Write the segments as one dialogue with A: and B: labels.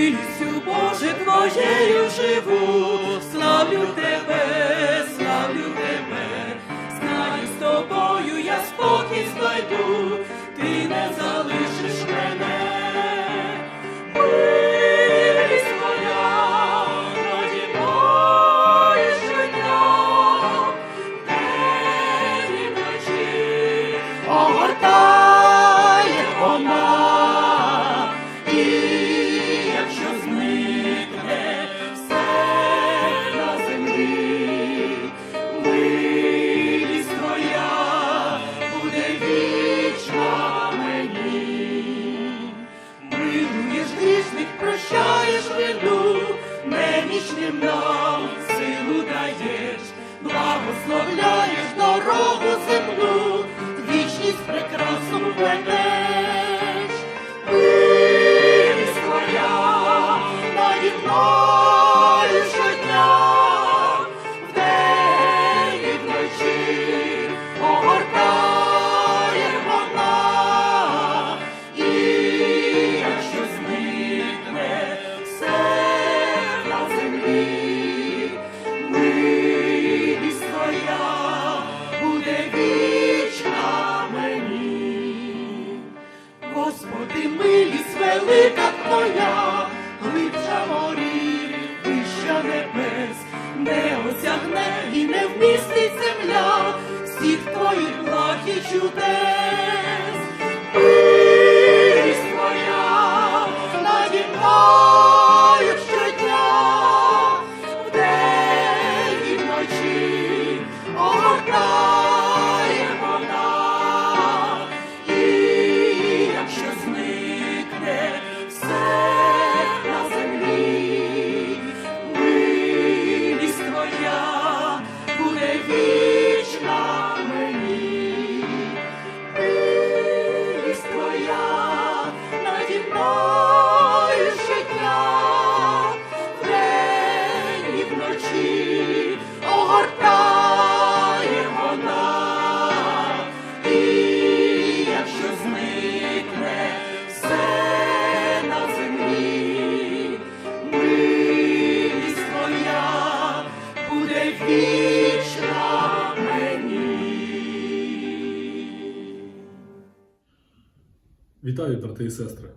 A: милістю, Боже, Твоєю живу, славлю Тебе, немічним нам силу даєш, благословляєш дорогу
B: Вітаю, брати і сестри!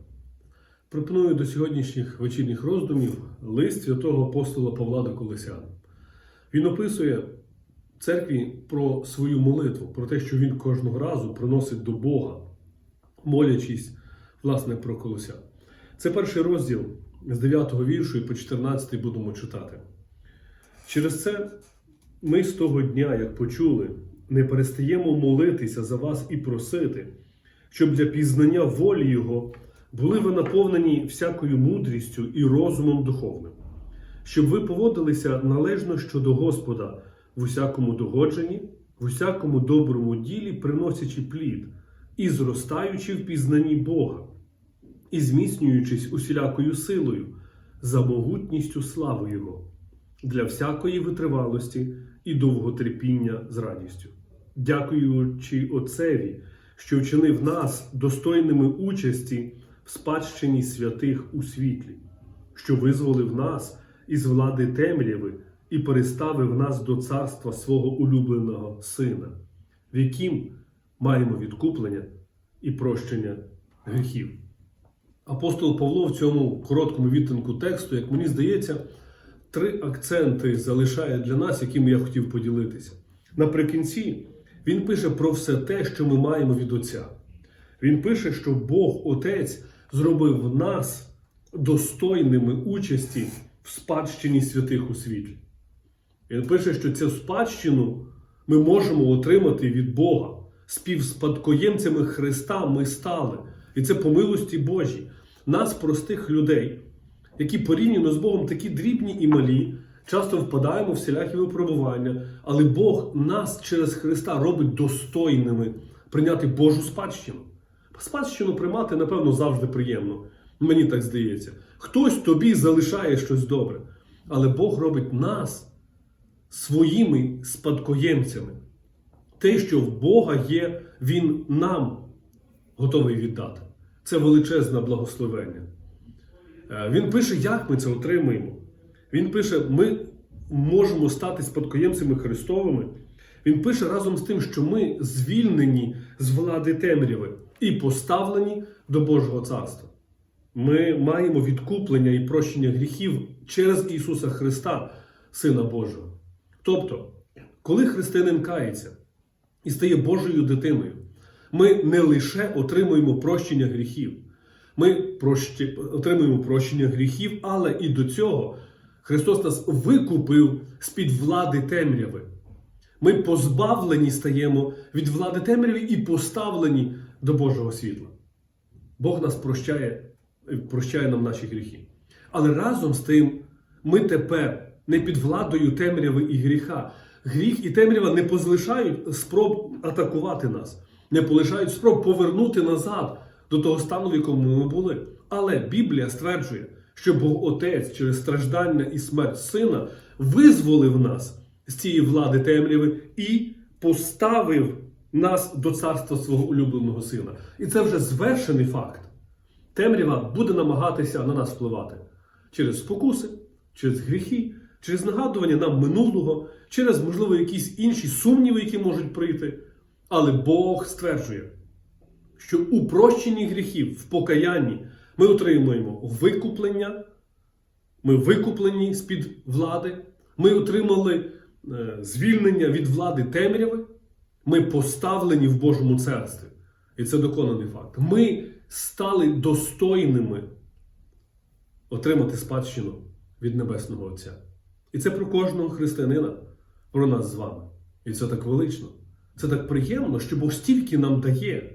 B: Пропоную до сьогоднішніх вечірніх роздумів лист святого апостола Павла до Колесян. Він описує церкві про свою молитву, про те, що він кожного разу приносить до Бога, молячись, власне, про Колося. Це перший розділ з 9 віршу і по 14 будемо читати. Через це ми з того дня, як почули, не перестаємо молитися за вас і просити, щоб для пізнання волі Його були ви наповнені всякою мудрістю і розумом духовним, щоб ви поводилися належно щодо Господа в усякому догодженні, в усякому доброму ділі, приносячи плід і зростаючи в пізнанні Бога, і зміцнюючись усілякою силою, за могутністю слави Його, для всякої витривалості і довготерпіння з радістю, дякуючи Отцеві, що вчинив нас достойними участі в спадщині святих у світлі, що визволив нас із влади темряви і переставив нас до царства свого улюбленого Сина, в яким маємо відкуплення і прощення гріхів. Апостол Павло в цьому короткому відтинку тексту, як мені здається, три акценти залишає для нас, якими я хотів поділитися. Наприкінці він пише про все те, що ми маємо від Отця. Він пише, що Бог Отець зробив нас достойними участі в спадщині святих у світлі. Він пише, що цю спадщину ми можемо отримати від Бога. Співспадкоємцями Христа ми стали. І це по милості Божій. Нас, простих людей, які порівняно з Богом такі дрібні і малі, часто впадаємо в всілякі випробування, але Бог нас через Христа робить достойними прийняти Божу спадщину. Спадщину приймати, напевно, завжди приємно. Мені так здається. Хтось тобі залишає щось добре, але Бог робить нас своїми спадкоємцями. Те, що в Бога є, Він нам готовий віддати. Це величезне благословення. Е, Він пише, як ми це отримуємо. Він пише, ми можемо стати спадкоємцями Христовими. Він пише разом з тим, що ми звільнені з влади темряви і поставлені до Божого царства. Ми маємо відкуплення і прощення гріхів через Ісуса Христа, Сина Божого. Тобто, коли християнин кається і стає Божою дитиною, ми не лише отримуємо прощення гріхів, ми прощ... отримуємо прощення гріхів, але і до цього Христос нас викупив з-під влади темряви. Ми позбавлені стаємо від влади темряви і поставлені до Божого світла. Бог нас прощає, прощає нам наші гріхи. Але разом з тим, ми тепер не під владою темряви і гріха. Гріх і темрява не позлишають спроб атакувати нас, не полишають спроб повернути назад до того стану, в якому ми були. Але Біблія стверджує, що Бог Отець через страждання і смерть Сина визволив нас з цієї влади темряви і поставив нас до царства свого улюбленого сина. І це вже звершений факт. Темрява буде намагатися на нас впливати через спокуси, через гріхи, через нагадування нам минулого, через, можливо, якісь інші сумніви, які можуть прийти. Але Бог стверджує, що у прощенні гріхів, в покаянні ми отримуємо викуплення, ми викуплені з-під влади, ми отримали е, звільнення від влади темряви, ми поставлені в Божому царстві. І це доконаний факт. Ми стали достойними отримати спадщину від Небесного Отця. І це про кожного християнина, про нас з вами. І це так велично. Це так приємно, що Бог стільки нам дає.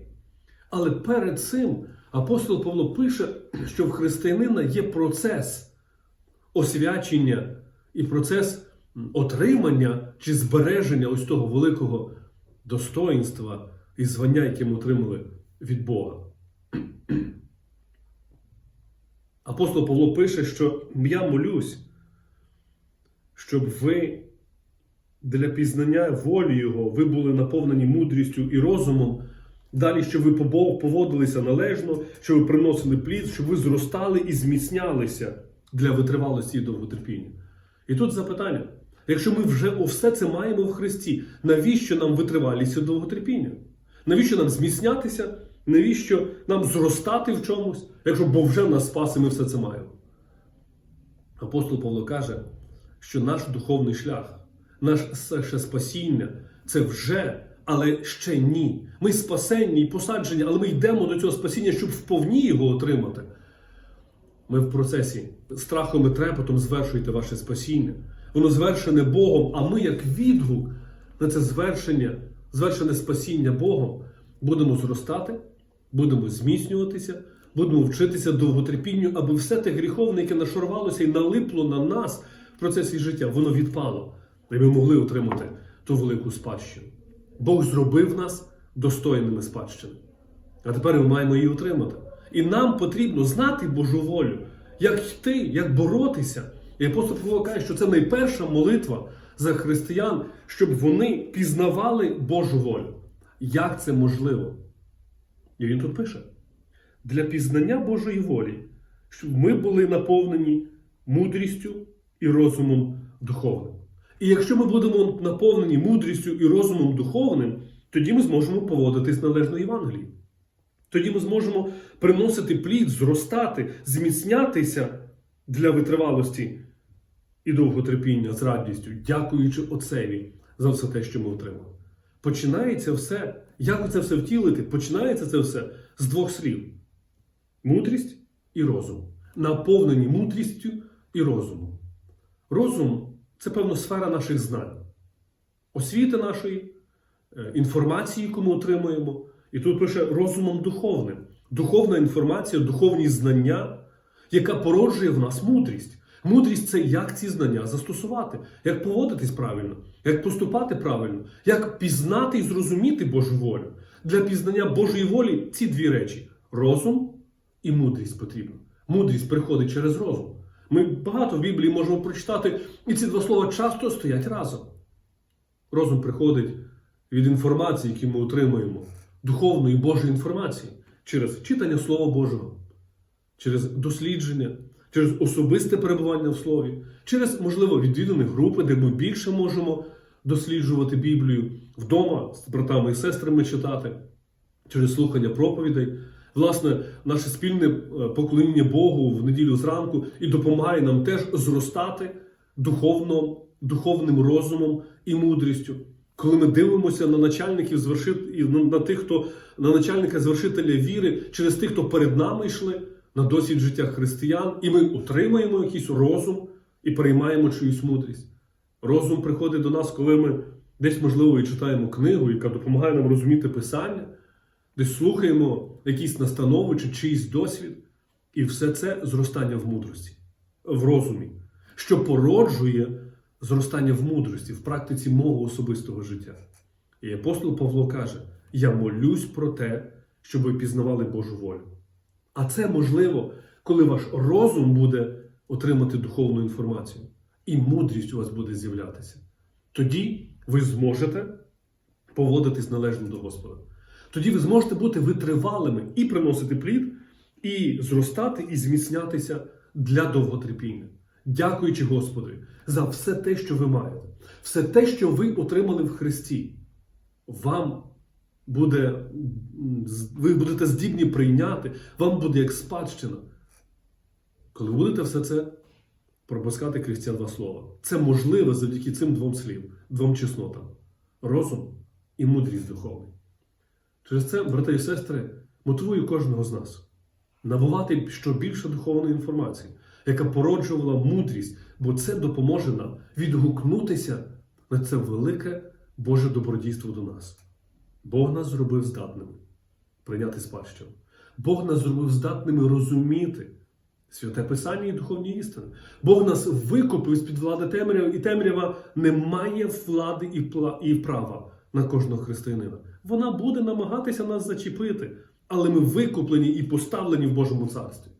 B: Але перед цим апостол Павло пише, що в християнина є процес освячення і процес отримання чи збереження ось того великого достоїнства і звання, яке ми отримали від Бога. Апостол Павло пише, що я молюсь, щоб ви для пізнання волі Його ви були наповнені мудрістю і розумом. Далі, щоб ви поводилися належно, щоб ви приносили плід, щоб ви зростали і зміцнялися для витривалості і довготерпіння. І тут запитання: якщо ми вже все це маємо в Христі, навіщо нам витривалість і довготерпіння? Навіщо нам зміцнятися? Навіщо нам зростати в чомусь, якщо Бог вже нас спас і ми все це маємо? Апостол Павло каже, що наш духовний шлях, наше спасіння це вже, але ще ні. Ми спасенні і посаджені, але ми йдемо до цього спасіння, щоб вповні його отримати. Ми в процесі страхом і трепетом звершуєте ваше спасіння. Воно звершене Богом, а ми, як відгук на це звершення, звершене спасіння Богом, будемо зростати, будемо зміцнюватися, будемо вчитися довготерпінню, аби все те гріховне, яке нашарувалося і налипло на нас в процесі життя, воно відпало, і ми могли отримати ту велику спадщину. Бог зробив нас достойними спадщини. А тепер ми маємо її отримати. І нам потрібно знати Божу волю, як йти, як боротися. І апостол Павло каже, що це найперша молитва за християн, щоб вони пізнавали Божу волю. Як це можливо? І він тут пише: для пізнання Божої волі, щоб ми були наповнені мудрістю і розумом духовним. І якщо ми будемо наповнені мудрістю і розумом духовним, тоді ми зможемо поводитись належно Євангелії. Тоді ми зможемо приносити плід, зростати, зміцнятися для витривалості і довготерпіння з радістю, дякуючи Отцеві за все те, що ми отримали. Починається все, як це все втілити? Починається це все з двох слів: мудрість і розум. Наповнені мудрістю і розумом. Розум це певно сфера наших знань, освіти нашої, е, інформації, яку ми отримуємо. І тут пише розумом духовним. Духовна інформація, духовні знання, яка породжує в нас мудрість. Мудрість це як ці знання застосувати, як поводитись правильно, як поступати правильно, як пізнати і зрозуміти Божу волю. Для пізнання Божої волі ці дві речі розум і мудрість потрібно. Мудрість приходить через розум. Ми багато в Біблії можемо прочитати, і ці два слова часто стоять разом. Розум приходить від інформації, яку ми отримуємо, духовної Божої інформації, через читання Слова Божого, через дослідження, через особисте перебування в слові, через, можливо, відвідані групи, де ми більше можемо досліджувати Біблію вдома з братами і сестрами читати, через слухання проповідей. Власне, наше спільне е, поклоніння Богу в неділю зранку і допомагає нам теж зростати духовно, духовним розумом і мудрістю. Коли ми дивимося на начальників звершит... і на тих, хто на начальника звершителя віри, через тих, хто перед нами йшли на досвід життя християн, і ми отримаємо якийсь розум і переймаємо чиюсь мудрість. Розум приходить до нас, коли ми десь, можливо, і читаємо книгу, яка допомагає нам розуміти Писання, десь слухаємо якісь настанови чи чийсь досвід, і все це зростання в мудрості, в розумі, що породжує зростання в мудрості, в практиці мого особистого життя. І апостол Павло каже: Я молюсь про те, щоб ви пізнавали Божу волю. А це можливо, коли ваш розум буде отримати духовну інформацію, і мудрість у вас буде з'являтися. Тоді ви зможете поводитись належно до Господа. Тоді ви зможете бути витривалими і приносити плід, і зростати, і зміцнятися для довготерпіння, дякуючи Господу за все те, що ви маєте, все те, що ви отримали в Христі. Вам буде, ви будете здібні прийняти, вам буде як спадщина. Коли будете все це пропускати крізь ці два слова. Це можливо завдяки цим двом слів, двом чеснотам: розум і мудрість духовна. Через це, брати і сестри, мотивую кожного з нас набувати що більше духовної інформації, яка породжувала мудрість, бо це допоможе нам відгукнутися на це велике Боже добродійство до нас. Бог нас зробив здатними прийняти спадщину. Бог нас зробив здатними розуміти святе Писання і духовні істини. Бог нас викупив з-під влади темрява, і темрява не має влади і права на кожного християнина. Вона буде намагатися нас зачепити, але ми викуплені і поставлені в Божому царстві.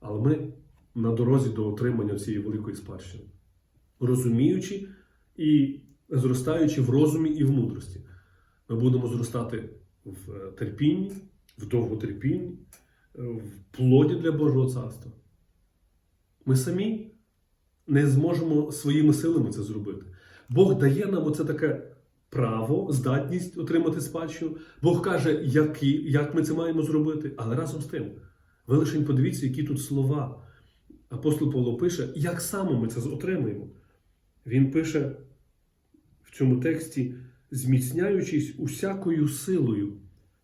B: Але ми на дорозі до отримання цієї великої спадщини, розуміючи і зростаючи в розумі і в мудрості. Ми будемо зростати в е, терпінні, в довготерпінні, е, в плоді для Божого царства. Ми самі не зможемо своїми силами це зробити. Бог дає нам оце таке право, здатність отримати спадщину. Бог каже, як, і- як ми це маємо зробити. Але разом з тим, ви лише подивіться, які тут слова. Апостол Павло пише, як саме ми це отримаємо. Він пише в цьому тексті, зміцняючись усякою силою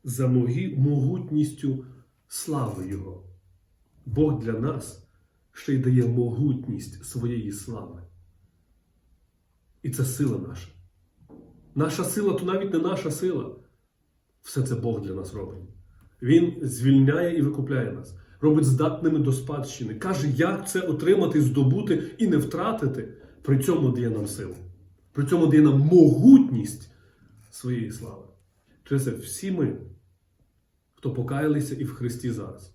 B: за могутністю слави Його. Бог для нас ще й дає могутність своєї слави. І це сила наша. Наша сила то навіть не наша сила. Все це Бог для нас робить. Він звільняє і викупляє нас, робить здатними до спадщини. Каже, як це отримати, здобути і не втратити. При цьому дає нам силу. При цьому дає нам могутність своєї слави. Через це всі ми, хто покаялися і в Христі зараз,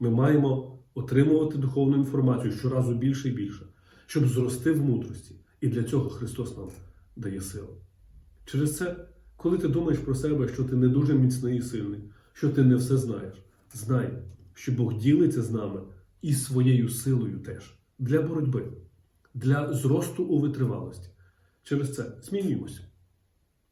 B: ми маємо отримувати духовну інформацію щоразу більше і більше, щоб зрости в мудрості. І для цього Христос нам дає силу. Через це, коли ти думаєш про себе, що ти не дуже міцний і сильний, що ти не все знаєш, знай, що Бог ділиться з нами і своєю силою теж для боротьби, для зросту у витривалості. Через це змінюємося.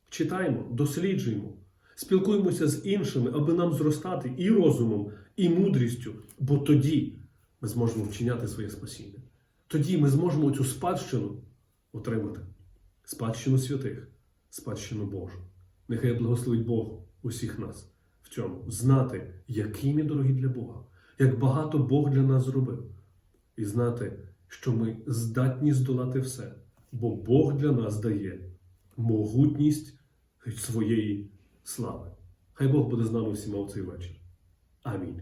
B: Читаємо, досліджуємо, спілкуємося з іншими, аби нам зростати і розумом, і мудрістю, бо тоді ми зможемо вчиняти своє спасіння. Тоді ми зможемо цю спадщину отримати. Спадщину святих, спадщину Божу. Нехай благословить Бог усіх нас в цьому, знати, які ми дорогі для Бога, як багато Бог для нас зробив, і знати, що ми здатні здолати все, бо Бог для нас дає могутність своєї слави. Хай Бог буде з нами всіма у цей вечір. Амінь.